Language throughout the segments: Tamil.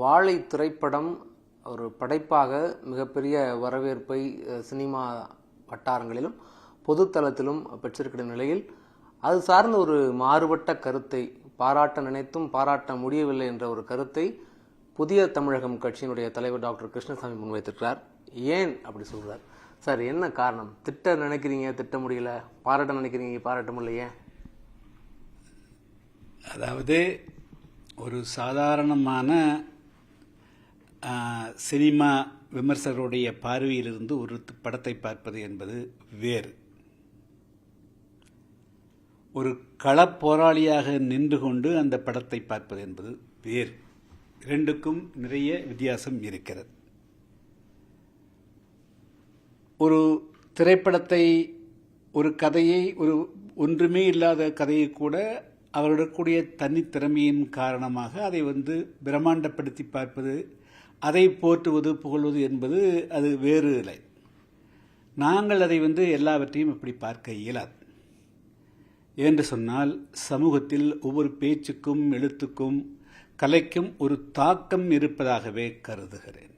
வாழை திரைப்படம் ஒரு படைப்பாக மிகப்பெரிய வரவேற்பை சினிமா வட்டாரங்களிலும் பொதுத்தளத்திலும் பெற்றிருக்கிற நிலையில் அது சார்ந்த ஒரு மாறுபட்ட கருத்தை பாராட்ட நினைத்தும் பாராட்ட முடியவில்லை என்ற ஒரு கருத்தை புதிய தமிழகம் கட்சியினுடைய தலைவர் டாக்டர் கிருஷ்ணசாமி முன்வைத்திருக்கிறார். ஏன் அப்படி சொல்கிறார் சார் என்ன காரணம்? திட்ட நினைக்கிறீங்க திட்ட முடியல? பாராட்ட நினைக்கிறீங்க பாராட்ட முடியல ஏன்? அதாவது ஒரு சாதாரணமான சினிமா விமர்சகருடைய பார்வையிலிருந்து ஒரு படத்தை பார்ப்பது என்பது வேறு. ஒரு களப்போராளியாக நின்று கொண்டு அந்த படத்தை பார்ப்பது என்பது வேறு. இரண்டுக்கும் நிறைய வித்தியாசம் இருக்கிறது. ஒரு திரைப்படத்தை ஒரு கதையை ஒரு ஒன்றுமே இல்லாத கதையை கூட அவர்களுடைய தனித்திறமையின் காரணமாக அதை வந்து பிரம்மாண்டப்படுத்தி பார்ப்பது அதை போற்றுவது புகழ்வது என்பது அது வேறு இல்லை நாங்கள் அதை வந்து எல்லாவற்றையும் இப்படி பார்க்க இயலாது. என்று சொன்னால் சமூகத்தில் ஒவ்வொரு பேச்சுக்கும் எழுத்துக்கும் கலைக்கும் ஒரு தாக்கம் இருப்பதாகவே கருதுகிறேன்.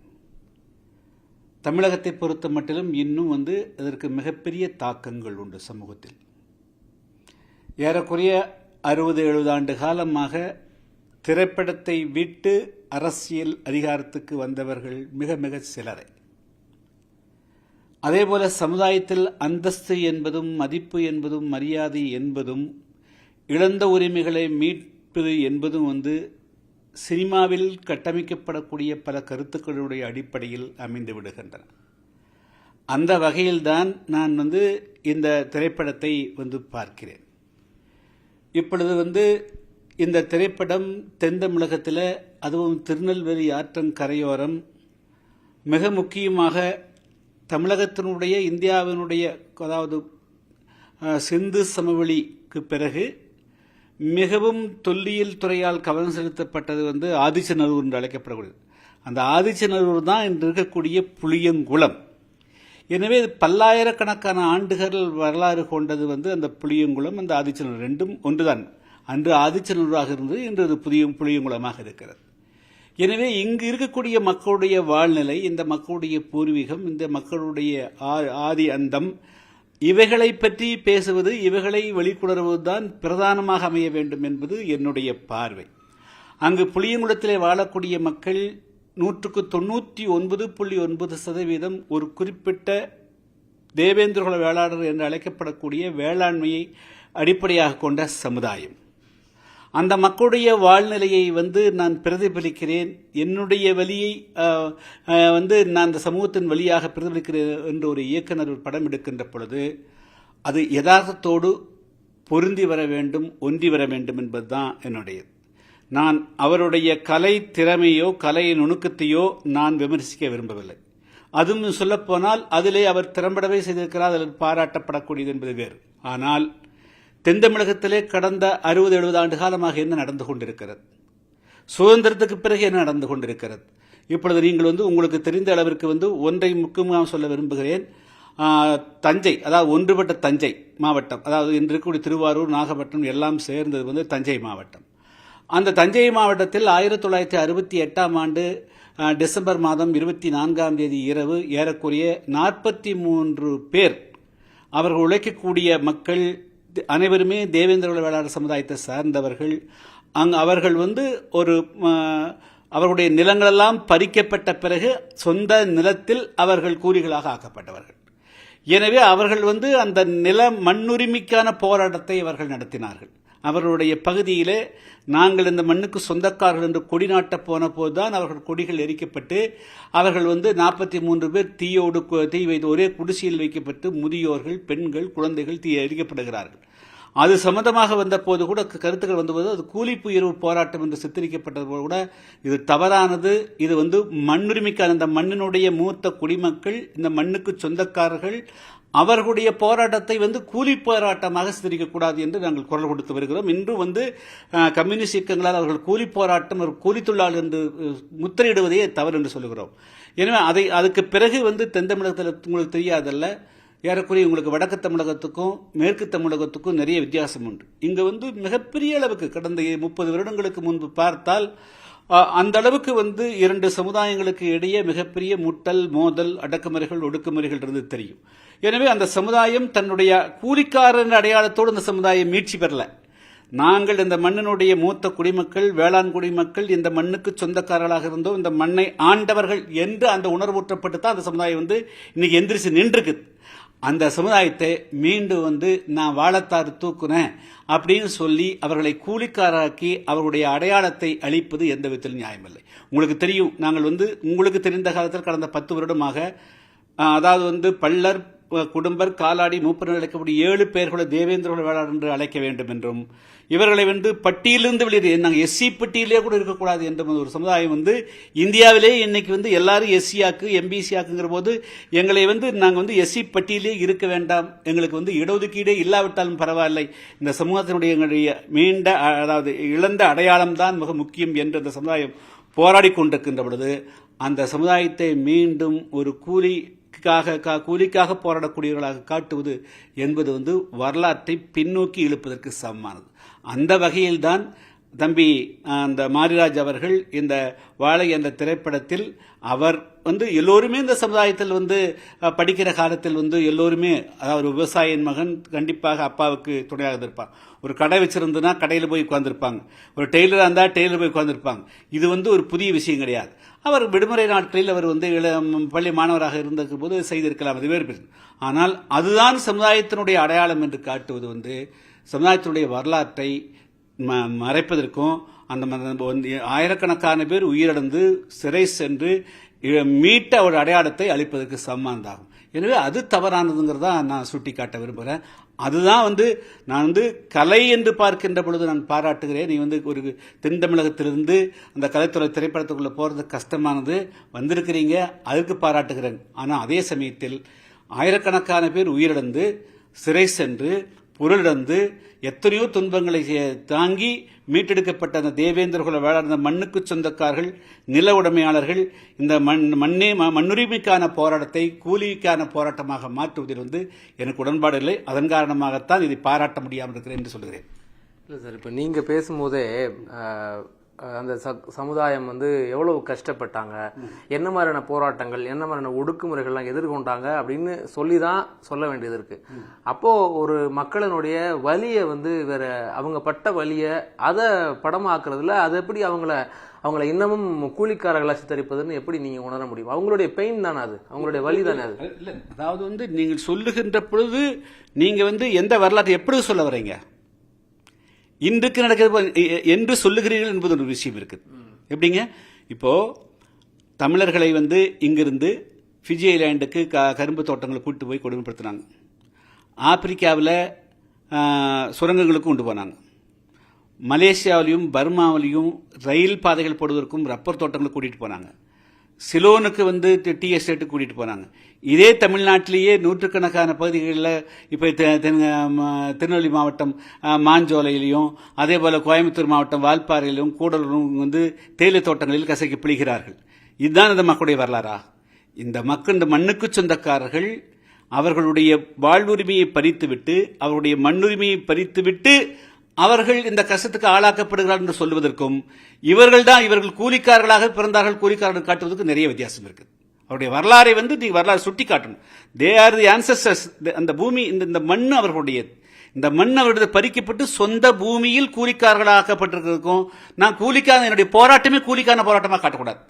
தமிழகத்தை பொறுத்த மட்டிலும் இன்னும் வந்து அதற்கு மிகப்பெரிய தாக்கங்கள் உண்டு சமூகத்தில். ஏறக்குறைய அறுபது எழுபது ஆண்டு காலமாக திரைப்படத்தை விட்டு அரசியல் அதிகாரத்துக்கு வந்தவர்கள் மிக மிக சிலரே. அதேபோல சமுதாயத்தில் அந்தஸ்து என்பதும் மதிப்பு என்பதும் மரியாதை என்பதும் இழந்த உரிமைகளை மீட்பது என்பதும் வந்து சினிமாவில் கட்டமைக்கப்படக்கூடிய பல கருத்துக்களுடைய அடிப்படையில் அமைந்து விடுகின்றன. அந்த வகையில்தான் நான் வந்து இந்த திரைப்படத்தை வந்து பார்க்கிறேன். இப்பொழுது வந்து இந்த திரைப்படம் தென் தமிழகத்தில் அதுவும் திருநெல்வேலி ஆற்றங் கரையோரம் மிக முக்கியமாக தமிழகத்தினுடைய இந்தியாவினுடைய அதாவது சிந்து சமவெளிக்கு பிறகு மிகவும் தொல்லியல் துறையால் கவனம் செலுத்தப்பட்டது வந்து ஆதிச்சநல்லூர் என்று அழைக்கப்படக்கூடியது. அந்த ஆதிச்சநல்லூர் தான் இன்று இருக்கக்கூடிய புளியங்குளம். எனவே பல்லாயிரக்கணக்கான ஆண்டுகள் வரலாறு கொண்டது வந்து அந்த புளியங்குளம் அந்த ஆதிச்சநல்லூர் ரெண்டும் ஒன்றுதான். அன்று ஆதிச்சநல்லூராக இருந்தது இன்று அது புதிய புளியங்குளமாக இருக்கிறது. எனவே இங்கு இருக்கக்கூடிய மக்களுடைய வாழ்நிலை இந்த மக்களுடைய பூர்வீகம் இந்த மக்களுடைய ஆ- ஆதி அந்தம் இவைகளை பற்றி பேசுவது இவைகளை வெளிக்கொணர்வதுதான் பிரதானமாக அமைய வேண்டும் என்பது என்னுடைய பார்வை. அங்கு புளியங்குளத்திலே வாழக்கூடிய மக்கள் நூற்றுக்கு தொண்ணூற்றி ஒன்பது புள்ளி ஒன்பது சதவீதம் ஒரு குறிப்பிட்ட தேவேந்திரகுல வேளாளர் என்று அழைக்கப்படக்கூடிய வேளாண்மையை அடிப்படையாக கொண்ட சமுதாயம். அந்த மக்களுடைய வாழ்நிலையை வந்து நான் பிரதிபலிக்கிறேன். என்னுடைய வழியை வந்து நான் அந்த சமூகத்தின் வழியாக பிரதிபலிக்கிறேன் என்று ஒரு இயக்குனர் ஒரு படம் எடுக்கின்ற பொழுது அது யதார்த்தத்தோடு பொருந்தி வர வேண்டும் ஒன்றி வர வேண்டும் என்பதுதான் என்னுடையது. நான் அவருடைய கலை திறமையோ கலை நுணுக்கத்தையோ நான் விமர்சிக்க விரும்பவில்லை. அதுவும் சொல்லப்போனால் அதிலே அவர் திறம்படவே செய்திருக்கிறார் அதில் பாராட்டப்படக்கூடியது என்பது வேறு. ஆனால் தென் தமிழகத்திலே கடந்த அறுபது எழுபது ஆண்டு காலமாக என்ன நடந்து கொண்டிருக்கிறது? சுதந்திரத்துக்கு பிறகு என்ன நடந்து கொண்டிருக்கிறது? இப்பொழுது நீங்கள் வந்து உங்களுக்கு தெரிந்த அளவிற்கு வந்து ஒன்றை முக்கியமாக சொல்ல விரும்புகிறேன். தஞ்சை அதாவது ஒன்றுபட்ட தஞ்சை மாவட்டம் அதாவது இன்று இருக்கக்கூடிய திருவாரூர் நாகப்பட்டினம் எல்லாம் சேர்ந்தது வந்து தஞ்சை மாவட்டம். அந்த தஞ்சை மாவட்டத்தில் ஆயிரத்தி தொள்ளாயிரத்தி அறுபத்தி எட்டாம் ஆண்டு டிசம்பர் மாதம் இருபத்தி நான்காம் தேதி இரவு ஏறக்குறைய நாற்பத்தி மூன்று பேர் அவர்கள் உழைக்கக்கூடிய மக்கள் அனைவருமே தேவேந்திர வேளாளர் சமுதாயத்தை சார்ந்தவர்கள். அங் அவர்கள் வந்து ஒரு அவர்களுடைய நிலங்களெல்லாம் பறிக்கப்பட்ட பிறகு சொந்த நிலத்தில் அவர்கள் கூலிகளாக ஆக்கப்பட்டவர்கள். எனவே அவர்கள் வந்து அந்த நில மண்ணுரிமைக்கான போராட்டத்தை அவர்கள் நடத்தினார்கள். அவர்களுடைய பகுதியிலே நாங்கள் இந்த மண்ணுக்கு சொந்தக்காரர்கள் என்று கொடி நாட்டப் போன போதுதான் அவர்கள் கொடிகள் எரிக்கப்பட்டு அவர்கள் வந்து நாற்பத்தி மூன்று பேர் தீயோடு தீ வைத்து ஒரே குடிசையில் வைக்கப்பட்டு முதியோர்கள் பெண்கள் குழந்தைகள் தீ எரிக்கப்படுகிறார்கள். அது சம்பந்தமாக வந்த போது கூட கருத்துக்கள் வந்தபோது அது கூலிப்பு உயர்வு போராட்டம் என்று சித்தரிக்கப்பட்டது போது கூட இது தவறானது. இது வந்து மண்ணுரிமைக்கான இந்த மண்ணினுடைய மூத்த குடிமக்கள் இந்த மண்ணுக்கு சொந்தக்காரர்கள் அவர்களுடைய போராட்டத்தை வந்து கூலி போராட்டமாக சித்தரிக்கக்கூடாது என்று நாங்கள் குரல் கொடுத்து வருகிறோம். இன்று வந்து கம்யூனிஸ்ட் இயக்கங்களால் அவர்கள் கூலி போராட்டம் ஒரு கூலி தொழிலாளர் என்று முத்திரையிடுவதே தவறு என்று சொல்லுகிறோம். எனவே அதை அதுக்கு பிறகு வந்து தென் தமிழகத்தில் உங்களுக்கு தெரியாதல்ல ஏறக்குறைய உங்களுக்கு வடக்கு தமிழகத்துக்கும் மேற்கு தமிழகத்துக்கும் நிறைய வித்தியாசம் உண்டு. இங்கே வந்து மிகப்பெரிய அளவுக்கு கடந்த முப்பது வருடங்களுக்கு முன்பு பார்த்தால் அந்த அளவுக்கு வந்து இரண்டு சமுதாயங்களுக்கு இடையே மிகப்பெரிய முட்டல் மோதல் அடக்குமுறைகள் ஒடுக்குமுறைகள் இருந்து தெரியும். எனவே அந்த சமுதாயம் தன்னுடைய கூலிக்காரன் அடையாளத்தோடு அந்த சமுதாயம் மீட்சி பெறல. நாங்கள் இந்த மண்ணினுடைய மூத்த குடிமக்கள் வேளாண் குடிமக்கள் இந்த மண்ணுக்கு சொந்தக்காரர்களாக இருந்தோம். இந்த மண்ணை ஆண்டவர்கள் என்று அந்த உணர்வூற்றப்பட்டு தான் அந்த சமுதாயம் வந்து இன்னைக்கு எந்திரிச்சு நின்றுக்குது அந்த சமுதாயத்தை மீண்டும் வந்து நான் வாழத்தாறு தூக்குனேன் அப்படின்னு சொல்லி அவர்களை கூலிக்காராக்கி அவருடைய அடையாளத்தை அளிப்பது எந்த விதத்திலும் நியாயமில்லை. உங்களுக்கு தெரியும் நாங்கள் வந்து உங்களுக்கு தெரிந்த காலத்தில் கடந்த பத்து வருடமாக அதாவது வந்து பள்ளர் குடும்பர் காலாடி மூப்பர் என்று அழைக்கக்கூடிய ஏழு பேர்களை தேவேந்திர வேளாளர் என்று அழைக்க வேண்டும் என்றும் இவர்களை வந்து பட்டியலிருந்து வெளியே நாங்கள் எஸ்சி பட்டியலே கூட இருக்கக்கூடாது என்றும் ஒரு சமுதாயம் வந்து இந்தியாவிலே இன்னைக்கு வந்து எல்லாரும் எஸ்சி ஆக்கு எம்பிசி ஆக்குங்கிற போது எங்களை வந்து நாங்கள் வந்து எஸ்சி பட்டியலே இருக்க வேண்டாம். எங்களுக்கு வந்து இடஒதுக்கீடே இல்லாவிட்டாலும் பரவாயில்லை. இந்த சமூகத்தினுடைய எங்களுடைய மீண்ட அதாவது இழந்த அடையாளம் தான் மிக முக்கியம் என்று அந்த சமுதாயம் போராடி கொண்டிருக்கின்ற பொழுது அந்த சமுதாயத்தை மீண்டும் ஒரு கூலி காக கா- கூலிக்காக போராடக்கூடியவர்களாக காட்டுவது என்பது வந்து வரலாற்றை பின்னோக்கி இழுப்பதற்கு சமமானது. அந்த வகையில்தான் தம்பி அந்த மாரிராஜ் அவர்கள் இந்த வாழை என்ற திரைப்படத்தில் அவர் வந்து எல்லோருமே இந்த சமுதாயத்தில் வந்து படிக்கிற காலத்தில் வந்து எல்லோருமே அதாவது விவசாயியின் மகன் கண்டிப்பாக அப்பாவுக்கு துணையாக இருப்பான் ஒரு கடை வச்சிருந்ததுன்னா கடையில் போய் உட்காந்துருப்பாங்க ஒரு டெய்லராக இருந்தால் டெய்லர் போய் உட்காந்துருப்பாங்க இது வந்து ஒரு புதிய விஷயம் கிடையாது. அவர் விடுமுறை நாட்களில் அவர் வந்து பள்ளி மாணவராக இருந்திருக்கும் போது செய்திருக்கலாம் அது வேறு பிரச்சனை. ஆனால் அதுதான் சமுதாயத்தினுடைய அடையாளம் என்று காட்டுவது வந்து சமுதாயத்தினுடைய வரலாற்றை ம- மறைப்பதற்கும் அந்த ம- வந்து ஆயிரக்கணக்கான பேர் உயிரிழந்து சிறை சென்று மீட்ட ஒரு அடையாளத்தை அளிப்பதற்கு சமமானதாகும் எனவே அது தவறானதுங்கிறதா நான் சுட்டி காட்ட விரும்புகிறேன் அதுதான் வந்து நான் வந்து கலை என்று பார்க்கின்ற பொழுது நான் பாராட்டுகிறேன். நீ வந்து ஒரு தென் தமிழகத்திலிருந்து அந்த கலைத்துறை திரைப்படத்துக்குள்ளே போகிறது கஷ்டமானது. வந்திருக்கிறீங்க அதுக்கு பாராட்டுகிறேன். ஆனால் அதே சமயத்தில் ஆயிரக்கணக்கான பேர் உயிரிழந்து சிறை சென்று பொருளிழந்து எத்தனையோ துன்பங்களை தாங்கி மீட்டெடுக்கப்பட்ட அந்த தேவேந்திரகுல வேளாண் அந்த மண்ணுக்கு சொந்தக்காரர்கள் நில உடைமையாளர்கள் இந்த மண் மண்ணே ம- மண்ணுரிமைக்கான போராட்டத்தை கூலிக்கான போராட்டமாக மாற்றுவதில் வந்து எனக்கு உடன்பாடு இல்லை. அதன் காரணமாகத்தான் இதை பாராட்ட முடியாமல் இருக்கிறேன் என்று சொல்கிறேன் இல்லை சார் இப்போ நீங்கள் பேசும்போதே அந்த சமுதாயம் வந்து எவ்வளவு கஷ்டப்பட்டாங்க என்ன மாதிரியான போராட்டங்கள் என்ன மாதிரியான ஒடுக்குமுறைகள்லாம் எதிர்கொண்டாங்க அப்படின்னு சொல்லி தான் சொல்ல வேண்டியது இருக்கு. அப்போ ஒரு மக்களினுடைய வலியை வந்து வேற அவங்க பட்ட வலியை அதை படமாக்குறதுல அது எப்படி அவங்கள அவங்கள இன்னமும் கூலிக்காரர்களாக சித்தரிப்பதுன்னு எப்படி நீங்க உணர முடியும்? அவங்களுடைய பெயின் தானே அது? அவங்களுடைய வலி தானே அது? இல்லை அதாவது வந்து நீங்கள் சொல்லுகின்ற பொழுது நீங்க வந்து எந்த வரலாற்றை எப்படி சொல்ல வரீங்க? இன்றைக்கு நடக்கிறது என்று சொல்லுகிறீர்கள் என்பது ஒரு விஷயம் இருக்குது எப்படிங்க? இப்போ தமிழர்களை வந்து இங்கிருந்து ஃபிஜி ஐலாண்டுக்கு க கரும்பு தோட்டங்களை கூட்டு போய் கொடுமைப்படுத்தினாங்க. ஆப்பிரிக்காவில் சுரங்கங்களுக்கு கொண்டு போனாங்க. மலேசியாவிலையும் பர்மாவிலையும் ரயில் பாதைகள் போடுவதற்கும் ரப்பர் தோட்டங்களை கூட்டிகிட்டு போனாங்க. சிலோனுக்கு வந்து டி- டீ எஸ்டேட்டு கூட்டிட்டு போனாங்க இதே தமிழ்நாட்டிலேயே நூற்றுக்கணக்கான பகுதிகளில் இப்போ திருநெல்வேலி மாவட்டம் மாஞ்சோலையிலையும் அதே போல் கோயம்புத்தூர் மாவட்டம் வால்பாறையிலும் கூடலூரும் வந்து தேயிலை தோட்டங்களில் கசக்கி பிழிகிறார்கள். இதுதான் இந்த மக்களுடைய வரலாறா? இந்த மக்கள் இந்த மண்ணுக்கு சொந்தக்காரர்கள் அவர்களுடைய வாழ்வுரிமையை பறித்துவிட்டு அவருடைய மண்ணுரிமையை பறித்துவிட்டு அவர்கள் இந்த கஷ்டத்துக்கு ஆளாக்கப்படுகிறார் என்று சொல்வதற்கும் இவர்கள் தான் இவர்கள் கூலிக்காரர்களாக பிறந்தார்கள் கூலிக்காரர்கள் காட்டுவதற்கு நிறைய வித்தியாசம் இருக்குது. அவருடைய வரலாறை வந்து நீ வரலாறு சுட்டி காட்டணும். தே ஆர் தி ஆன்சஸ்டர்ஸ் அந்த பூமி இந்த இந்த மண் அவர்களுடைய இந்த மண் அவருடைய பறிக்கப்பட்டு சொந்த பூமியில் கூலிக்காரர்களாக்கப்பட்டிருக்கிறதுக்கும் நான் கூலிக்கான என்னுடைய போராட்டமே கூலிக்கான போராட்டமாக காட்டக்கூடாது.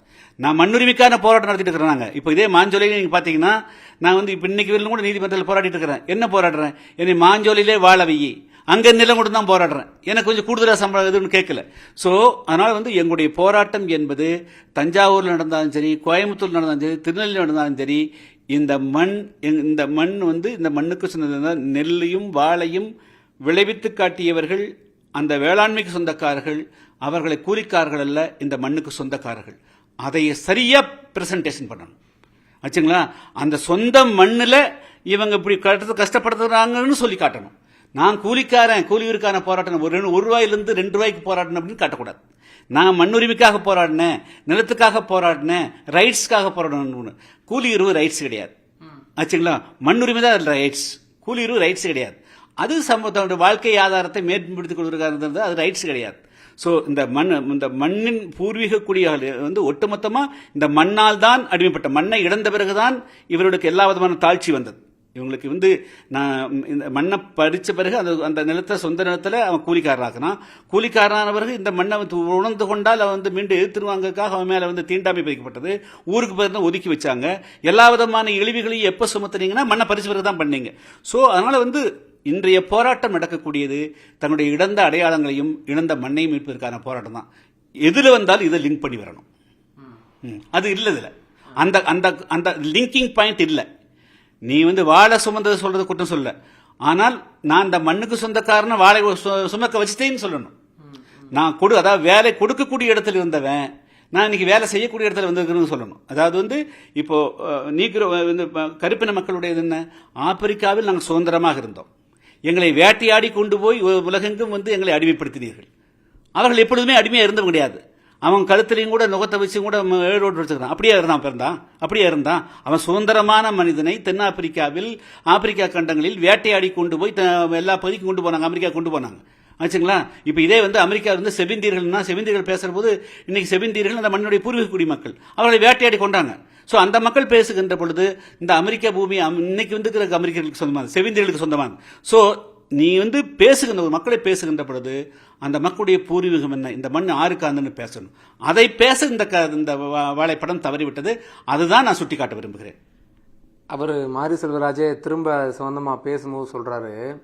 நான் மண்ணுரிமைக்கான போராட்டம் நடத்திட்டு இருக்கிறாங்க இப்போ இதே மாஞ்சோலையில் நீங்கள் பார்த்தீங்கன்னா நான் வந்து இப்போ இன்னைக்கு வரலும் கூட நீதிமன்றத்தில் போராடிட்டு இருக்கிறேன். என்ன போராடுறேன்? என்னை மாஞ்சோலையிலே வாழ வையி. அங்கே நிலம் கூட தான் போராடுறேன். எனக்கு கொஞ்சம் கூடுதலாக சம்பளம் எதுவும் கேட்கல. ஸோ அதனால் வந்து எங்களுடைய போராட்டம் என்பது தஞ்சாவூரில் நடந்தாலும் சரி கோயம்புத்தூர் நடந்தாலும் சரி திருநெல்வேலி நடந்தாலும் சரி இந்த மண் இந்த மண் வந்து இந்த மண்ணுக்கு சொன்னது நெல்லையும் வாழையும் விளைவித்து காட்டியவர்கள் அந்த வேளாண்மைக்கு சொந்தக்காரர்கள் அவர்களை கூலிக்காரர்கள் அல்ல இந்த மண்ணுக்கு சொந்தக்காரர்கள். அதை சரியாக ப்ரெசன்டேஷன் பண்ணணும். ஆச்சுங்களா? அந்த சொந்த மண்ணில் இவங்க இப்படி கஷ்டத்தை கஷ்டப்படுத்துகிறாங்கன்னு சொல்லி காட்டணும். நான் கூலிக்காரன் கூலியூருக்கான போராட்டம் ஒரு ரெண்டு- ஒரு ரூபாயிலிருந்து ரெண்டு ரூபாய்க்கு போராட்டணும் அப்படின்னு காட்டக்கூடாது. நான் மண்ணுரிமைக்காக போராடினேன் நிலத்துக்காக போராடினேன் ரைட்ஸ்க்காக போராடணும் கூலியுறவு ரைட்ஸ் கிடையாது. ஆச்சுங்களா? மண்ணுரிமை தான் ரைட்ஸ் கூலியுறவு ரைட்ஸ் கிடையாது. அது சமூகத்தோட வாழ்க்கை ஆதாரத்தை மேம்படுத்திக் கொள்வதற்காக அது ரைட்ஸ் கிடையாது. ஸோ இந்த மண் இந்த மண்ணின் பூர்வீக குடியாளர் வந்து ஒட்டுமொத்தமா இந்த மண்ணால் தான் அடிமைப்பட்ட மண்ணை இழந்த பிறகுதான் இவர்களுக்கு எல்லா விதமான தாழ்ச்சி வந்தது. இவங்களுக்கு வந்து நான் இந்த மண்ணை பறிச்ச பிறகு அந்த அந்த நிலத்தை சொந்த நிலத்துல அவன் கூலிக்காரனாக்குனான் கூலிக்காரனான பிறகு இந்த மண்ணை வந்து உணர்ந்து கொண்டால் அவன் வந்து மீண்டும் எதிர்த்துருவாங்கக்காக அவன் மேல வந்து தீண்டாமை பதிக்கப்பட்டது. ஊருக்கு பிறகு ஒதுக்கி வச்சாங்க. எல்லா விதமான இழிவுகளையும் எப்ப சுமத்துனீங்கன்னா மண்ணை பறிச்ச பிறகு தான் பண்ணீங்க. ஸோ அதனால வந்து இன்றைய போராட்டம் நடக்கக்கூடியது தன்னுடைய இழந்த அடையாளங்களையும் இழந்த மண்ணையும் மீட்பதற்கான போராட்டம் தான். எதுல வந்தாலும் இதை லிங்க் பண்ணி வரணும். அது இல்ல இதுல அந்த அந்த அந்த லிங்கிங் பாயிண்ட் இல்ல. நீ வந்து வாழை சுமந்தது சொல்றது குற்றம் சொல்ல ஆனால் நான் இந்த மண்ணுக்கு சொந்தக்காரன வாழை சுமக்க வச்சுட்டேன்னு சொல்லணும். நான் கொடு அதாவது வேலை கொடுக்கக்கூடிய இடத்துல இருந்தவன் நான் இன்னைக்கு வேலை செய்யக்கூடிய இடத்துல வந்திருக்கிறேன்னு சொல்லணும். அதாவது வந்து இப்போ நீக்கிற வந்து கருப்பின மக்களுடையது என்ன? ஆப்பிரிக்காவில் நாங்கள் சுதந்திரமாக இருந்தோம். எங்களை வேட்டையாடி கொண்டு போய் உ- உலகெங்கும் வந்து எங்களை அடிமைப்படுத்தினீர்கள். அவர்கள் எப்பொழுதுமே அடிமையாக இருந்தவங்க கிடையாது. அவன் கழுத்துலையும் கூட நுகத்தை வச்சு கூட ஏழோடு வச்சுக்கிறான் அப்படியே இருந்தான் பிறந்தான் அப்படியே இருந்தான். அவன் சுதந்திரமான மனிதனை தென்னாப்பிரிக்காவில் ஆப்பிரிக்கா கண்டங்களில் வேட்டையாடி கொண்டு போய் எல்லா பகுதிக்கும் கொண்டு போனாங்க அமெரிக்கா கொண்டு போனாங்க. ஆச்சுங்களா? இப்போ இதே வந்து அமெரிக்கா வந்து செவிந்தீர்கள்னா செவிந்தீர்கள் பேசுற போது இன்னைக்கு செவிந்தீர்கள் அந்த மண்ணுடைய பூர்வீக குடிமக்கள் அவர்களை வேட்டையாடி கொண்டாங்க. ஸோ அந்த மக்கள் பேசுகின்ற பொழுது இந்த அமெரிக்க பூமி இன்னைக்கு வந்து இருக்கிற அமெரிக்கர்களுக்கு சொந்தமானது செவிந்தீர்களுக்கு சொந்தமானது. ஸோ நீ வந்து பேசுகின்ற ஒரு மக்களை பேசுகின்ற பொழுது அந்த மக்களுடைய பூர்வீகம் என்ன? இந்த மண் ஆறுக்காந்துன்னு பேசணும். அதை பேச இந்த க- இந்த வா- வாழைப்படம் தவறிவிட்டது. அதுதான் நான் சுட்டிக்காட்ட விரும்புகிறேன். அவர் மாரி செல்வராஜே திரும்ப சம்பந்தமா பேசும்போது சொல்கிறாரு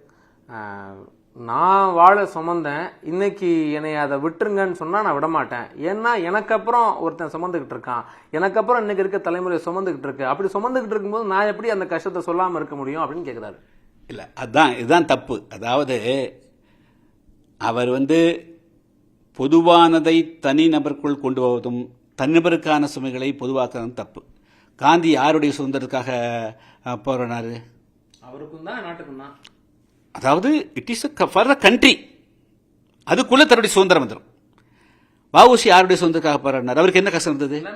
நான் வாழ சுமந்தேன். இன்னைக்கு என்னை அதை விட்டுருங்கன்னு சொன்னால் நான் விட மாட்டேன் ஏன்னா எனக்கு அப்புறம் ஒருத்தன் சுமந்துக்கிட்டு இருக்கான். எனக்கு அப்புறம் இன்னைக்கு இருக்க தலைமுறை சுமந்துக்கிட்டு இருக்கு. அப்படி சுமந்துக்கிட்டு இருக்கும்போது நான் எப்படி அந்த கஷ்டத்தை சொல்லாமல் இருக்க முடியும்? அப்படின்னு கேட்குறாரு இல்லை அதான் இதுதான் தப்பு. அதாவது அவர் வந்து பொதுவானதை தனிநபருக்குள் கொண்டு போவதும் தனிநபருக்கான சுமைகளை பொதுவாக்குறதும் தப்பு. காந்தி யாருடைய சுதந்திரத்துக்காக போராடினாரு? அவருக்கும் தான் நாட்டுக்கும் தான் அதாவது it is for the country அதுக்குள்ள தன்னுடைய சுதந்திரம் வந்துடும் வஉசி யாருடைய சுதந்திரத்துக்காக போராடினார்? அவருக்கு என்ன கஷ்டம் இருந்தது? தான்.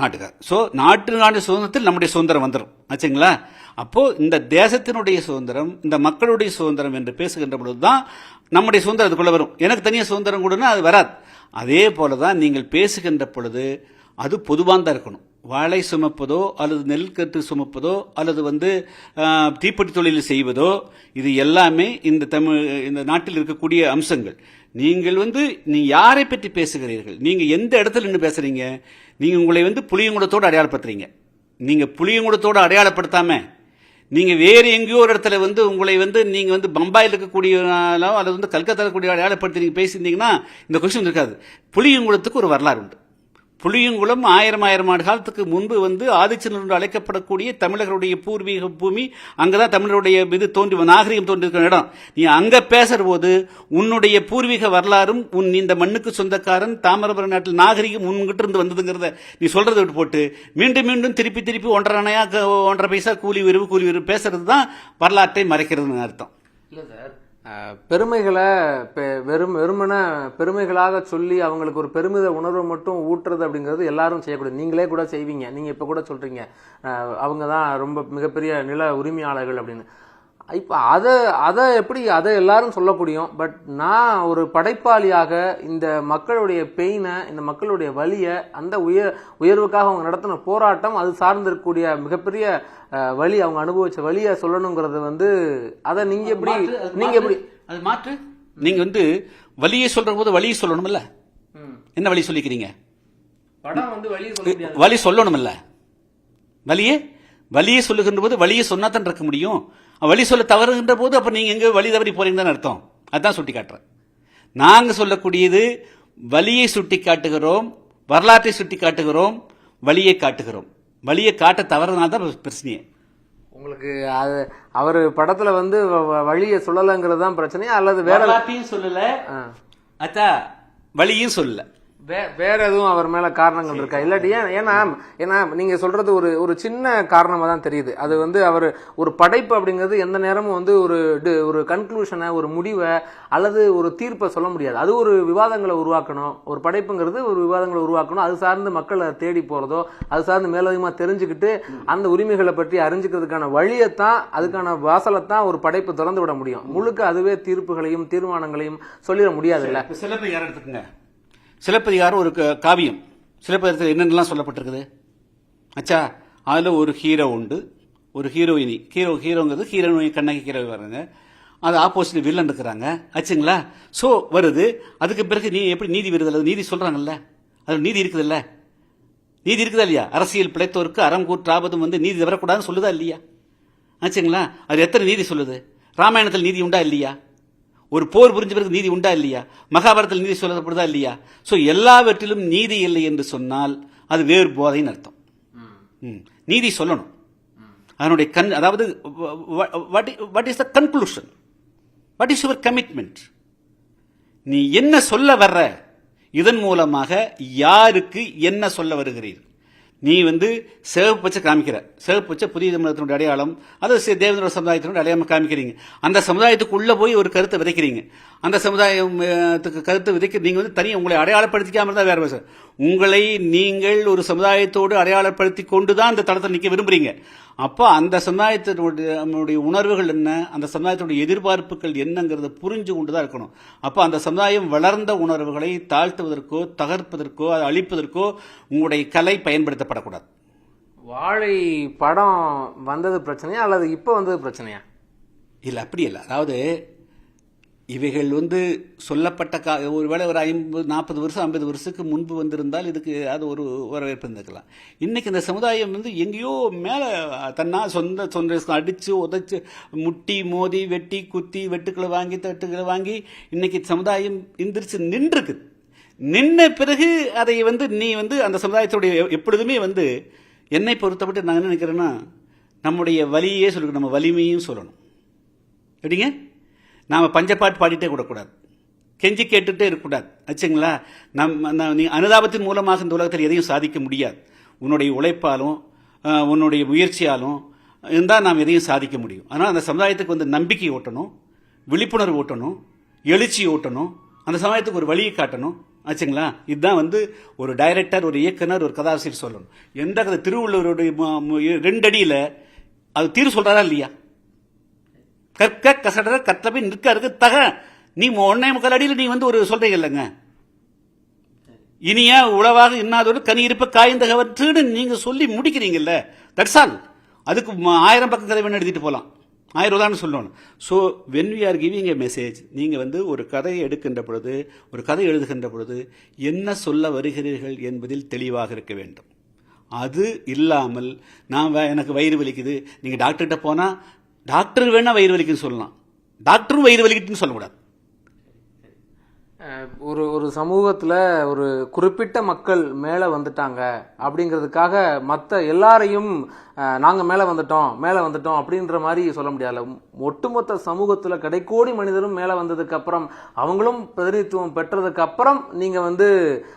நாட்டுக்கார் ஸோ நாட்டு நாடு சுதந்திரத்தில் நம்முடைய சுதந்திரம் வந்துடும் ஆச்சுங்களா? அப்போ இந்த தேசத்தினுடைய சுதந்திரம் இந்த மக்களுடைய சுதந்திரம் என்று பேசுகின்ற பொழுதுதான் நம்முடைய சுதந்திரம் அதுக்குள்ள வரும். எனக்கு தனியாக சுதந்திரம் கொடுன்னா அது வராது. அதே போல தான் நீங்கள் பேசுகின்ற பொழுது அது பொதுவாக தான் இருக்கணும். வாழை சுமப்பதோ அல்லது நெல் கட்டு சுமப்பதோ அல்லது வந்து தீப்பெட்டி தொழில் செய்வதோ இது எல்லாமே இந்த தமிழ் இந்த நாட்டில் இருக்கக்கூடிய அம்சங்கள். நீங்கள் வந்து நீ யாரை பற்றி பேசுகிறீர்கள்? நீங்கள் எந்த இடத்துல நின்று பேசுகிறீங்க நீங்கள் உங்களை வந்து புளியங்குடத்தோடு அடையாளப்படுத்துறீங்க. நீங்கள் புளியங்குடத்தோடு அடையாளப்படுத்தாமல் நீங்கள் வேறு எங்கேயோ ஒரு இடத்துல வந்து உங்களை வந்து நீங்கள் வந்து பம்பாயில் இருக்கக்கூடியனாலோ அல்லது வந்து கல்கத்தாவில் கூடிய அடையாளப்படுத்தி நீங்கள் பேசியிருந்தீங்கன்னா இந்த கொஸ்டின் இருக்காது. புளியங்குளத்துக்கு ஒரு வரலாறு உண்டு. புளியங்குளம் ஆயிரம் ஆயிரம் ஆண்டு காலத்துக்கு முன்பு வந்து ஆதிச்சனர் என்று அழைக்கப்படக்கூடிய தமிழர்களுடைய பூர்வீக பூமி அங்கதான் தமிழருடைய இது தோன்றி நாகரிகம் தோன்றிருக்கிற இடம். நீ அங்க பேசுற போது உன்னுடைய பூர்வீக வரலாறும் உன் இந்த மண்ணுக்கு சொந்தக்காரன் தாமிரபரணி நாட்டில் நாகரிகம் உன்கிட்ட இருந்து வந்ததுங்கிறத நீ சொல்றதை விட்டு போட்டு மீண்டும் மீண்டும் திருப்பி திருப்பி ஒன்றரை அணையா ஒன்றரை பைசா கூலி உயர்வு கூலி உயர்வு பேசுறது தான் வரலாற்றை மறைக்கிறதுன்னு அர்த்தம். இல்ல சார். பெருமைகளை பெ- வெறும் வெறுமன பெருமைகளாக சொல்லி அவங்களுக்கு ஒரு பெருமித உணர்வு மட்டும் ஊட்டுறது அப்படிங்கிறது எல்லாரும் செய்யக்கூடாது. நீங்களே கூட செய்வீங்க. நீங்க இப்ப கூட சொல்றீங்க. அஹ், அவங்க தான் ரொம்ப மிகப்பெரிய நில உரிமையாளர்கள் அப்படின்னு. இப்ப அதை அதை எப்படி அதை எல்லாரும் சொல்ல முடியும் பட் நான் ஒரு படைப்பாளியாக இந்த மக்களுடைய பெயினை இந்த மக்களுடைய வலியை அந்த உயர் உயர்வுக்காக அவங்க நடத்தின போராட்டம் அது சார்ந்திருக்கக்கூடிய மிகப்பெரிய வலி அவங்க அனுபவிச்ச வலியை சொல்லணுங்கிறது வந்து அதை நீங்க எப்படி மாற்று, அது நீங்க எப்படி அது மாற்று. நீங்க வந்து வலியை சொல்ற போது வலியை சொல்லணும்ல என்ன வழி சொல்லிக்கிறீங்க? படம் வந்து வழி சொல்ல வழி சொல்லணும்ல வலியே? வலியை சொல்லுகின்ற போது வலியை சொன்னா தான் இருக்க முடியும். வழி சொல்ல தவறுகின்ற போது அப்ப நீங்க எங்க வழி தவறி போறீங்கன்னு அர்த்தம். அதான் சுட்டி காட்டுறேன் நாங்க சொல்லக்கூடியது வலியை சுட்டி காட்டுகிறோம் வரலாற்றை சுட்டி காட்டுகிறோம் வழியை காட்டுகிறோம். வழியை காட்ட தவறுனால தான் பிரச்சனையே. உங்களுக்கு அது அவர் படத்துல வந்து வழியை சொல்லலைங்கிறது தான் பிரச்சனையா? அல்லது வேற சொல்லல. அத்தா வழியும் சொல்லல. வே- வேற எதுவும் அவர் மேல காரணங்கள் இருக்கா? இல்லாட்டி ஏன் ஏன்னா ஏன்னா நீங்க சொல்றது ஒரு ஒரு சின்ன காரணமா தான் தெரியுது. அது வந்து அவர் ஒரு படைப்பு அப்படிங்கிறது எந்த நேரமும் வந்து ஒரு ஒரு கன்க்ளூஷனை ஒரு முடிவை அல்லது ஒரு தீர்ப்பை சொல்ல முடியாது. அது ஒரு விவாதங்களை உருவாக்கணும். ஒரு படைப்புங்கிறது ஒரு விவாதங்களை உருவாக்கணும். அது சார்ந்து மக்களை தேடி போறதோ அது சார்ந்து மேலதிகமா தெரிஞ்சுக்கிட்டு அந்த உரிமைகளை பற்றி அறிஞ்சுக்கிறதுக்கான வழியைத்தான் அதுக்கான வாசலைத்தான் ஒரு படைப்பு திறந்து விட முடியும். முழுக்க அதுவே தீர்ப்புகளையும் தீர்மானங்களையும் சொல்லிட முடியாதுல்ல. இப்ப சிலப்பதிகாரம் எடுத்துக்கங்க? சிலப்பதிகாரம் ஒரு க- காவியம். சிலப்பதிகாரத்தில் என்னென்னலாம் சொல்லப்பட்டிருக்குது? அச்சா அதில் ஒரு ஹீரோ உண்டு ஒரு ஹீரோயினி. ஹீரோ ஹீரோங்கிறது ஹீரோயினி கண்ணகி ஹீரோ வராங்க அது ஆப்போசிட் வில்லன் இருக்கிறாங்க. ஆச்சுங்களா ஸோ வருது. அதுக்கு பிறகு நீ எப்படி நீதி வருது அல்லது நீதி சொல்கிறாங்கல்ல அது நீதி இருக்குதுல்ல? நீதி இருக்குதா இல்லையா? அரசியல் பிழைத்தோருக்கு அறம் கூற்றாபதும் வந்து நீதி வரக்கூடாதுன்னு சொல்லுதா இல்லையா? ஆச்சுங்களா அது எத்தனை நீதி சொல்லுது? ராமாயணத்தில் நீதி உண்டா இல்லையா? ஒரு போர் புரிஞ்ச பிறகு நீதி உண்டா இல்லையா? மகாபாரதத்தில் நீதி சொல்லப்படுதா இல்லையா? ஸோ எல்லாவற்றிலும் நீதி இல்லை என்று சொன்னால் அது வேறு போதைன்னு அர்த்தம். நீதி சொல்லணும். அதனுடைய கண் அதாவது what is the conclusion what is your commitment நீ என்ன சொல்ல வர்ற? இதன் மூலமாக யாருக்கு என்ன சொல்ல வருகிறீர் நீ வந்து சிவப்பு பச்சை காமிக்கிற. சிவப்பு பச்சை புதிய தமிழகத்தினுடைய அடையாளம் அது சி- தேவேந்திர சமுதாயத்தினுடைய அடையாளம் காமிக்கிறீங்க. அந்த சமுதாயத்துக்குள்ள போய் ஒரு கருத்தை விதைக்கிறீங்க. அந்த சமுதாயத்துக்கு கருத்தை விதைக்க நீங்கள் வந்து தனியாக உங்களை அடையாளப்படுத்திக்காமல் தான் வேறு பேச உங்களை நீங்கள் ஒரு சமுதாயத்தோடு அடையாளப்படுத்தி கொண்டு தான் அந்த தளத்தில் நிற்க விரும்புகிறீங்க அப்போ அந்த சமுதாயத்தினுடைய உணர்வுகள் என்ன? அந்த சமுதாயத்தினுடைய எதிர்பார்ப்புகள் என்னங்கிறத புரிஞ்சு கொண்டு தான் இருக்கணும். அப்போ அந்த சமுதாயம் வளர்ந்த உணர்வுகளை தாழ்த்துவதற்கோ தகர்ப்பதற்கோ அதை அழிப்பதற்கோ உங்களுடைய கலை பயன்படுத்தப்படக்கூடாது வாழை படம் வந்தது பிரச்சனையா அல்லது இப்போ வந்தது பிரச்சனையா? இல்லை அப்படி இல்லை. அதாவது இவைகள் வந்து சொல்லப்பட்ட கா ஒருவேளை ஒரு ஐம்பது நாற்பது வருஷம் ஐம்பது வருஷத்துக்கு முன்பு வந்திருந்தால் இதுக்கு அது ஒரு வரவேற்பு இருந்திருக்கலாம். இன்னைக்கு இந்த சமுதாயம் வந்து எங்கேயோ மேலே தன்னா சொந்த சொந்த அடித்து உதைச்சு முட்டி மோதி வெட்டி குத்தி வெட்டுக்களை வாங்கி தட்டுக்களை வாங்கி இன்னைக்கு சமுதாயம் எந்திரிச்சு நின்றுருக்குது. நின்ன பிறகு அதை வந்து நீ வந்து அந்த சமுதாயத்துடைய எப்பொழுதுமே வந்து என்னை பொறுத்தப்பட்டு நான் என்ன நினைக்கிறேன்னா நம்முடைய வலியே சொல்லணும் நம்ம வலிமையும் சொல்லணும். எப்படிங்க? நாம் பஞ்சப்பாட்டு பாடிட்டே கூடக்கூடாது. கெஞ்சி கேட்டுகிட்டே இருக்கக்கூடாது. ஆச்சுங்களா? நம் நான் நீ அனுதாபத்தின் மூலமாக இந்த உலகத்தில் எதையும் சாதிக்க முடியாது. உன்னுடைய உழைப்பாலும் உன்னுடைய முயற்சியாலும் இருந்தால் நாம் எதையும் சாதிக்க முடியும். ஆனால் அந்த சமுதாயத்துக்கு வந்து நம்பிக்கை ஓட்டணும் விழிப்புணர்வு ஓட்டணும் எழுச்சி ஓட்டணும் அந்த சமுதாயத்துக்கு ஒரு வழியை காட்டணும். ஆச்சுங்களா? இதுதான் வந்து ஒரு டைரக்டர் ஒரு இயக்குனர் ஒரு கதாசிரியர் சொல்லணும். எந்த கதை? திருவள்ளுவருடைய ரெண்டடியில் ரெண்டு அடியில் அது தீர்வு சொல்கிறாரா இல்லையா? கற்க கசடர கற்றபின் நிற்க இருக்கு தக. நீ ஒன்னே முக்கால் அடியில் நீ வந்து ஒரு சொல்றீங்க இல்லைங்க? இனியா உளவாக இன்னாதோடு கனி இருப்ப காய்ந்தகவற்றுன்னு நீங்கள் சொல்லி முடிக்கிறீங்கல்ல? தட்ஸ் ஆல் அதுக்கு ஆயிரம் பக்கம் கதை வேணும் எழுதிட்டு போகலாம் ஆயிரம் ரூபான்னு சொல்லணும். So when we are giving a message நீங்கள் வந்து ஒரு கதையை எடுக்கின்ற பொழுது ஒரு கதை எழுதுகின்ற பொழுது என்ன சொல்ல வருகிறீர்கள் என்பதில் தெளிவாக இருக்க வேண்டும். அது இல்லாமல் நான் எனக்கு வயிறு வலிக்குது நீங்கள் டாக்டர்கிட்ட போனால் டாக்டர் வேணால் வயிறு வலிக்குன்னு சொல்லலாம். டாக்டரும் வயிறு வலிக்கிட்டுன்னு சொல்லக்கூடாது. ஒரு ஒரு சமூகத்துல ஒரு குறிப்பிட்ட மக்கள் மேல வந்துட்டாங்க அப்படிங்கிறதுக்காக மத்த எல்லாரையும் அஹ், நாங்க மேல வந்துட்டோம் மேல வந்துட்டோம் அப்படின்ற மாதிரி சொல்ல முடியாது ஒட்டுமொத்த சமூகத்துல கடைக்கோடி மனிதரும் மேல வந்ததுக்கு அப்புறம் அவங்களும் பிரதிநிதித்துவம் பெற்றதுக்கு அப்புறம் நீங்க வந்து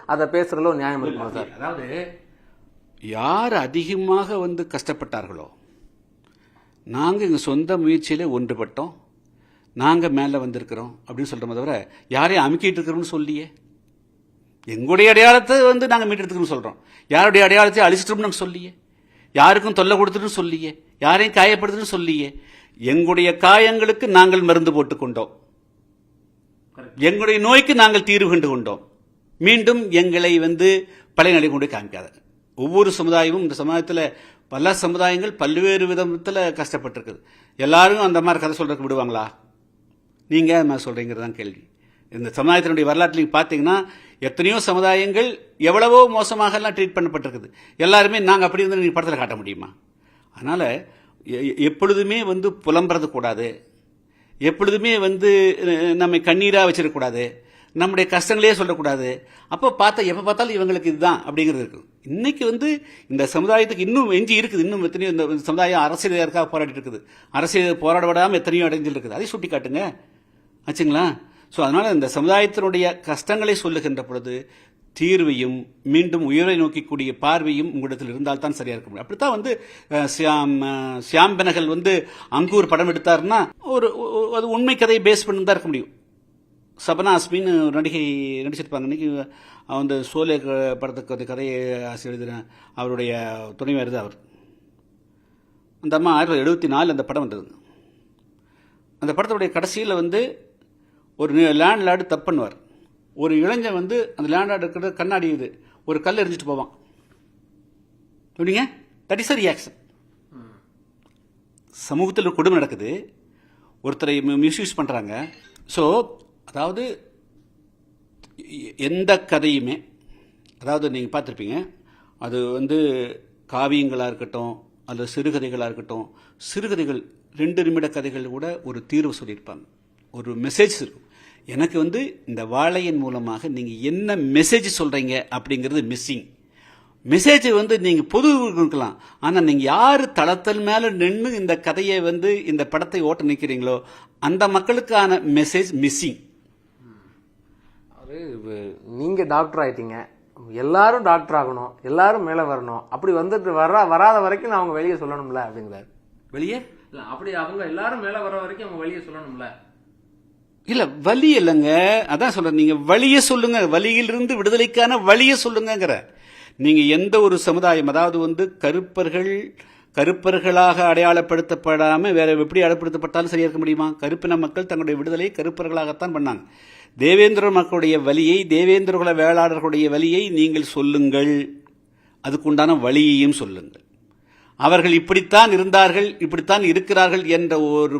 அதை ஒரு நியாயம் இருக்குமா சார்? அதாவது யார் அதிகமாக வந்து கஷ்டப்பட்டார்களோ நாங்கள் எங்கள் சொந்த முயற்சியிலே ஒன்றுபட்டோம். நாங்கள் மேலே வந்திருக்கிறோம் அப்படின்னு சொல்கிறோமே தவிர யாரையும் அமுக்கிட்டு இருக்கிறோம்னு சொல்லியே. எங்களுடைய அடையாளத்தை வந்து நாங்கள் மீட்டெடுத்துக்கணும்னு சொல்கிறோம் யாருடைய அடையாளத்தை அழிச்சிட்டோம்னு சொல்லியே. யாருக்கும் தொல்லை கொடுத்துட்டு சொல்லியே. யாரையும் காயப்படுத்துன்னு சொல்லியே. எங்களுடைய காயங்களுக்கு நாங்கள் மருந்து போட்டுக்கொண்டோம் எங்களுடைய நோய்க்கு நாங்கள் தீர்வு கண்டு கொண்டோம். மீண்டும் எங்களை வந்து பழைய நிலை கொண்டு காமிக்காத. ஒவ்வொரு சமுதாயமும் இந்த சமுதாயத்தில் பல சமுதாயங்கள் பல்வேறு விதத்தில் கஷ்டப்பட்டிருக்குது. எல்லாரும் அந்த மாதிரி கதை சொல்றதுக்கு விடுவாங்களா? நீங்கள் என்ன சொல்கிறீங்கிறது தான் கேள்வி. இந்த சமுதாயத்தினுடைய வரலாற்றில் நீங்கள் பார்த்தீங்கன்னா எத்தனையோ சமுதாயங்கள் எவ்வளவோ மோசமாகலாம் ட்ரீட் பண்ணப்பட்டிருக்குது. எல்லாருமே நாங்கள் அப்படி இருந்து நீங்கள் படத்தில் காட்ட முடியுமா? அதனால் எப்பொழுதுமே வந்து புலம்புறது கூடாது. எப்பொழுதுமே வந்து நம்மை கண்ணீராக வச்சிடக்கூடாது நம்முடைய கஷ்டங்களே சொல்லக்கூடாது அப்போ பார்த்தா எப்போ பார்த்தாலும் இவங்களுக்கு இதுதான் அப்படிங்கிறது இருக்கு. இன்னைக்கு வந்து இந்த சமுதாயத்துக்கு இன்னும் எஞ்சி இருக்குது. இன்னும் எத்தனையோ இந்த சமுதாயம் அரசியலுக்காக போராடிட்டு இருக்குது. அரசியல் போராட விடாமல் எத்தனையோ அடைஞ்சிருக்குது அதை சுட்டி காட்டுங்க ஆச்சுங்களா? ஸோ அதனால் இந்த சமுதாயத்தினுடைய கஷ்டங்களை சொல்லுகின்ற பொழுது தீர்வையும் மீண்டும் உயரை நோக்கிக்கூடிய பார்வையும் உங்களிடத்தில் இருந்தால் தான் சரியாக இருக்க முடியும். அப்படித்தான் வந்து சியாம் சியாம் பெனகல் வந்து அங்கூர் படம் எடுத்தாருன்னா ஒரு அது உண்மை கதையை பேஸ் பண்ணி தான் இருக்க முடியும். சபனா அஸ்மின்னு ஒரு நடிகை நடிச்சிருப்பாங்க. இன்னைக்கு அந்த சோலே படத்துக்கு அந்த கதையை ஆசிரியர் எழுதின அவருடைய துணைவர் தான் அவர். அந்த அம்மா ஆயிரத்தி எழுபத்தி நாலு அந்த படம் வந்தது. அந்த படத்துடைய கடைசியில் வந்து ஒரு லேண்ட் லார்டு தப்பு பண்ணுவார். ஒரு இளைஞன் வந்து அந்த லேண்ட் லார்டு இருக்கிற கண்ணாடி இது. ஒரு கல் எரிஞ்சிட்டு போவான். எப்படிங்க தட் இஸ் அ ரியாக்ஷன் சமூகத்தில் ஒரு கொடுமை நடக்குது. ஒருத்தரை மிஸ்யூஸ் பண்ணுறாங்க ஸோ அதாவது எந்த கதையுமே அதாவது நீங்கள் பார்த்துருப்பீங்க அது வந்து காவியங்களாக இருக்கட்டும் அல்லது சிறுகதைகளாக இருக்கட்டும் சிறுகதைகள் ரெண்டு நிமிட கதைகள் கூட ஒரு தீர்வு சொல்லியிருப்பாங்க. ஒரு மெசேஜ் இருக்கும் எனக்கு வந்து இந்த வாழையின் மூலமாக நீங்கள் என்ன மெசேஜ் சொல்கிறீங்க அப்படிங்கிறது மிஸ்ஸிங் மெசேஜ் வந்து நீங்க பொது இருக்கலாம் ஆனா நீங்க யாரு தளத்தல் மேல நின்று இந்த கதையை வந்து இந்த படத்தை ஓட்ட நிக்கிறீங்களோ அந்த மக்களுக்கான மெசேஜ் மிஸ்ஸிங் அது வ- நீங்க டாக்டர் ஆயிட்டீங்க. எல்லாரும் டாக்டர் ஆகணும். எல்லாரும் மேல வரணும். அப்படி வந்துட்டு வர வராத வரைக்கும் அவங்க வெளியே சொல்லணும்ல அப்படிங்கிறாரு. வெளியே? இல்ல அப்படி அவங்க எல்லாரும் மேல வர வரைக்கும் அவங்க வெளியே சொல்லணும்ல. இல்ல வலி இல்லைங்க. அதான் சொல்ற நீங்க வழிய சொல்லுங்க. வழியிலிருந்து விடுதலைக்கான வழிய சொல்லுங்கங்கிற. நீங்க எந்த ஒரு சமுதாயம் அதாவது வந்து கருப்பர்கள் கருப்பர்களாக அடையாளப்படுத்தப்படாம வேற எப்படி அடையாளப்படுத்தப்பட்டாலும் சரியாக இருக்க முடியுமா? கருப்பின மக்கள் தங்களுடைய விடுதலையை கருப்பர்களாகத்தான் பண்ணாங்க. தேவேந்திர மக்களுடைய வலியை தேவேந்திர குல வேளாளர்களுடைய வலியை நீங்கள் சொல்லுங்கள். அதுக்குண்டான வழியையும் சொல்லுங்கள். அவர்கள் இப்படித்தான் இருந்தார்கள் இப்படித்தான் இருக்கிறார்கள் என்ற ஒரு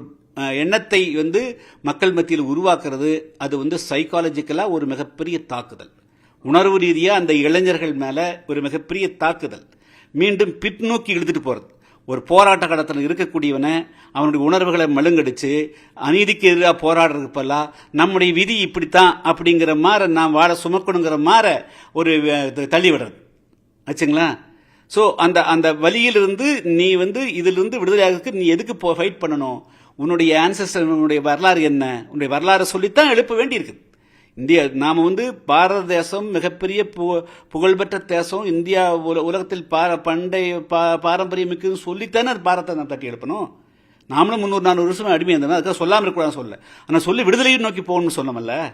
எண்ணத்தை வந்து மக்கள் மத்தியில் உருவாக்குறது அது வந்து சைக்காலஜிக்கலா ஒரு மிகப்பெரிய தாக்குதல். உணர்வு ரீதியா அந்த இளைஞர்கள் மேல ஒரு மிகப்பெரிய தாக்குதல். மீண்டும் பின்னோக்கி இழுத்துட்டு போறது. ஒரு போராட்ட கடத்தில் இருக்கக்கூடியவனை அவனுடைய உணர்வுகளை மழுங்கடிச்சு அநீதிக்கு எதிராக போராடுறதுக்கு பதிலா நம்முடைய விதி இப்படித்தான் அப்படிங்கிற மாற நான் வாழ சுமக்கணுங்கிற மாற ஒரு தள்ளி விடுறது ஆச்சுங்களா? ஸோ அந்த அந்த வழியிலிருந்து நீ வந்து இதிலிருந்து விடுதலையாகிறதுக்கு நீ எதுக்கு போ ஃபைட் பண்ணணும்? உன்னுடைய ஆன்சஸ்டர் உன்னுடைய வரலாறு என்ன? உன்னுடைய வரலாறு சொல்லித்தான் எழுப்ப வேண்டியிருக்கு இந்தியா நாம் வந்து பாரத தேசம் மிகப்பெரிய பு- புகழ்பெற்ற தேசம். இந்தியா உல- உலகத்தில் பா பண்டைய பா பாரம்பரியம் மிக்கதுன்னு சொல்லித்தானே அது பாரத்தை நான் தட்டி எழுப்பணும். நாமளும் முந்நூறு நானூறு வருஷம் அடிமையாக இருந்தோம் அதுக்காக சொல்லாமல் இருக்கக்கூடாது சொல்ல. ஆனால் சொல்லி விடுதலையை நோக்கி போகணும்னு சொன்னமல்ல?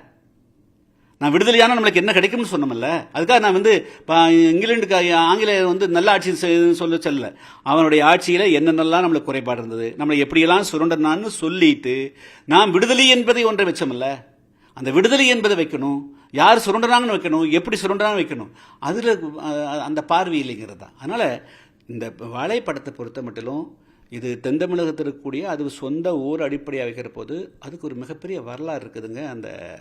நான் விடுதலையான நம்மளுக்கு என்ன கிடைக்கும்னு சொன்னோம்ல? அதுக்காக நான் வந்து ப- இங்கிலாந்துக்கு ஆங்கிலேயர் வந்து நல்ல ஆட்சி செய்யுதுன்னு சொல்ல சொல்லல. அவனுடைய ஆட்சியில் என்னென்னலாம் நம்மளுக்கு குறைபாடு இருந்தது நம்மளை எப்படியெல்லாம் சுரண்டனான்னு சொல்லிட்டு நான் விடுதலை என்பதை ஒன்றை வச்சோம்ல? அந்த விடுதலை என்பதை வைக்கணும். யார் சுரண்டுறாங்கன்னு வைக்கணும் எப்படி சுரண்டுறாங்கன்னு வைக்கணும். அதில் அந்த பார்வை இல்லைங்கிறது தான். அதனால் இந்த வாழைப்படத்தை பொறுத்த மட்டிலும் இது தென் தமிழகத்தில் இருக்கக்கூடிய அது சொந்த ஊர் அடிப்படையாக வைக்கிற போது அதுக்கு ஒரு மிகப்பெரிய வரலாறு இருக்குதுங்க அந்த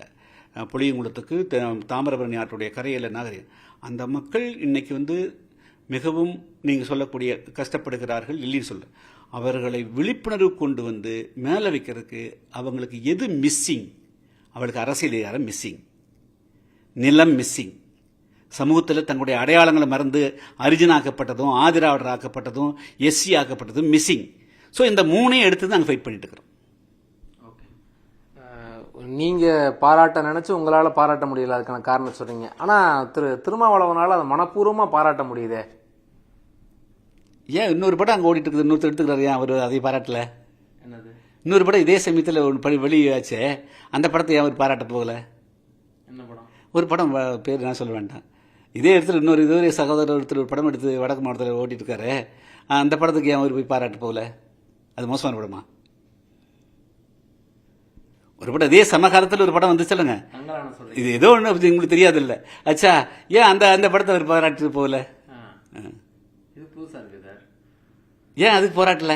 புளியங்குளத்துக்கு த- தாமிரபரணி ஆற்றுடைய கரையில் நாகரிகம் அந்த மக்கள் இன்னைக்கு வந்து மிகவும் நீங்கள் சொல்லக்கூடிய கஷ்டப்படுகிறார்கள் இல்லைன்னு சொல்ல அவர்களை விழிப்புணர்வு கொண்டு வந்து மேலே வைக்கிறதுக்கு அவங்களுக்கு எது மிஸ்ஸிங் அவளுக்கு அரசியல் அதிகாரம் மிஸ்ஸிங் நிலம் மிஸ்ஸிங் சமூகத்தில் தங்களுடைய அடையாளங்களை மறந்து அரிஜினாக்கப்பட்டதும் ஆதிராவிடர் ஆக்கப்பட்டதும் எஸ்சி ஆக்கப்பட்டதும் மிஸ்ஸிங் ஸோ இந்த மூணையும் எடுத்து தான் நாங்கள் ஃபைட் பண்ணிட்டு இருக்கிறோம். நீங்க பாராட்ட நினைச்சு உங்களால பாராட்ட முடியல அதுக்கான காரணம் சொல்றீங்க. ஆனா திரு திருமாவளவனால அதை மனப்பூர்வமா பாராட்ட முடியுதே? ஏன் இன்னொரு படம் அங்கே ஓடிட்டு இருக்குது? இன்னொருத்தர் எடுத்துக்கிறாரு ஏன் அவர் அதை பாராட்டல? என்னது? இன்னொரு படம் இதே சமயத்தில் ஒரு படி வெளியாச்சே அந்த படத்தை ஏன் அவர் பாராட்ட போகல? என்ன படம்? ஒரு படம் பேர் நான் சொல்ல வேண்டாம். இதே இடத்துல இன்னொரு இதுவரை சகோதரர் ஒருத்தர் ஒரு படம் எடுத்து வடக்கு மாவட்டத்தில் ஓட்டிட்டு இருக்காரு. அந்த படத்துக்கு ஏன் அவர் போய் பாராட்ட போகல? அது மோசமான படமா? ஒரு படம் இதே சமகாலத்தில் ஒரு படம் வந்து சொல்லுங்க. இது ஏதோ ஒன்று உங்களுக்கு தெரியாது இல்லை அச்சா ஏன் அந்த அந்த படத்தை அவர் பாராட்டு போகல ஏன் அதுக்கு போராட்டல?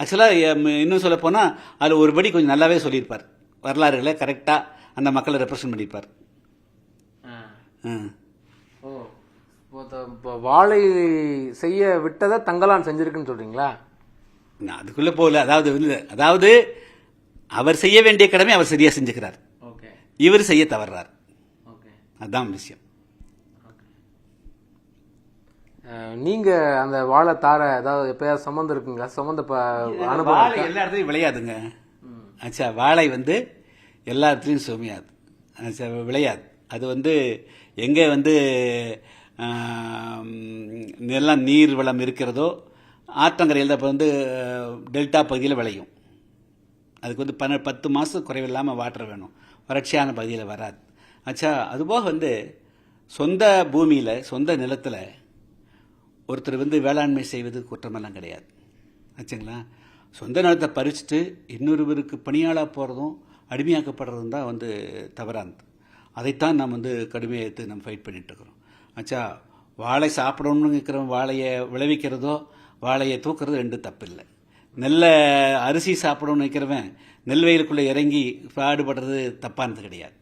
ஆக்சுவலாக இன்னும் சொல்ல போனால் அதில் ஒரு படி கொஞ்சம் நல்லாவே சொல்லியிருப்பார். வரலாறுகளை கரெக்டாக அந்த மக்களை ரெப்ரசன்ட் பண்ணியிருப்பார். இப்போ வாழை செய்ய விட்டதை தங்கலான் செஞ்சிருக்குன்னு சொல்றீங்களா? நான் அதுக்குள்ளே போகல. அதாவது அதாவது அவர் செய்ய வேண்டிய கடமை அவர் சரியாக செஞ்சுக்கிறார். இவர் செய்ய தவறுறார் ஓகே அதுதான் விஷயம். நீங்க அந்த வாழை தார ஏதாவது எப்பயாவது சம்மந்தம் இருக்குங்களா? சம்மந்த அனுபவம்? எல்லா இடத்துலையும் விளையாதுங்க. ஆச்சா வாழை வந்து எல்லா இடத்துலையும் சுமையாது. ஆச்சா விளையாது. அது வந்து எங்கே வந்து நிலம் நீர் வளம் இருக்கிறதோ ஆற்றங்கரையில் இப்போ வந்து டெல்டா பகுதியில் விளையும். அதுக்கு வந்து பன்ன பத்து மாதம் குறைவில்லாமல் வாட்டர் வேணும். வறட்சியான பகுதியில் வராது. ஆச்சா அதுபோக வந்து சொந்த பூமியில் சொந்த நிலத்தில் ஒருத்தர் வந்து வேளாண்மை செய்வது குற்றமெல்லாம் கிடையாது. ஆச்சுங்களா சொந்த நிலத்தை பறிச்சுட்டு இன்னொருவருக்கு பணியாளாக போகிறதும் அடிமையாக்கப்படுறதும் தான் வந்து தவறானது. அதைத்தான் நாம் வந்து கடுமையாக எடுத்து நம்ம ஃபைட் பண்ணிகிட்ருக்குறோம் ஆச்சா வாழை சாப்பிடணும்னு வாழையை விளைவிக்கிறதோ வாழையை தூக்குறது ரெண்டு தப்பு இல்லை நெல்லை அரிசி சாப்பிடணும்னு நினைக்கிறவன் நெல் வயலுக்குள்ளே இறங்கி பாடுபடுறது தப்பானது கிடையாது.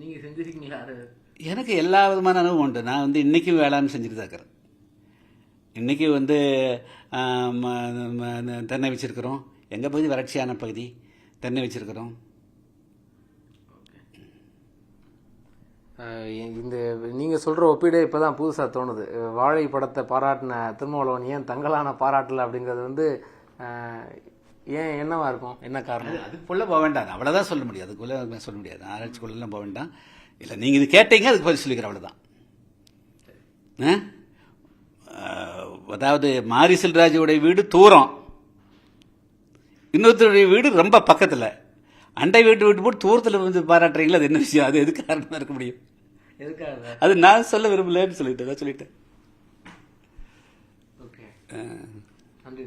நீங்க செஞ்சிருக்கீங்களா? எனக்கு எல்லா விதமான அனுபவம் உண்டு. நான் வந்து இன்றைக்கும் வேளாண் செஞ்சுட்டு தான் இருக்கிறேன். இன்றைக்கி வந்து தென்னை வச்சுருக்கிறோம். எங்கள் பகுதி வறட்சியான பகுதி. தென்னை வச்சுருக்கிறோம். இந்த நீங்கள் சொல்கிற ஒப்பீடே இப்பதான் புதுசாக தோணுது. வாழை படத்தை பாராட்டின திருமாவளவன் ஏன் தங்கலான பாராட்டல அப்படிங்கிறது வந்து ஏன் என்னவா இருக்கும்? என்ன காரணம்? அதுக்குள்ளே போக வேண்டாம். அவ்வளோதான் சொல்ல முடியாது. அதுக்குள்ளே சொல்ல முடியாது. ஆராய்ச்சிக்குள்ளெல்லாம் போக வேண்டாம். இல்லை நீங்கள் இது கேட்டீங்க அதுக்கு பதில் சொல்லிக்கிறேன் அவ்வளோதான் ஆ? அதாவது மாரி செல்ராஜுடைய வீடு தூரம். இன்னொருத்தருடைய வீடு ரொம்ப பக்கத்தில். அண்டை வீட்டு வீட்டு போட்டு தூரத்தில் வந்து பாராட்டுறீங்களா? அது என்ன விஷயம்? அது எது காரணமாக இருக்க முடியும்? அது நான் சொல்ல விரும்பலன்னு சொல்லிட்டேன் சொல்லிட்டேன். ஓகே நன்றி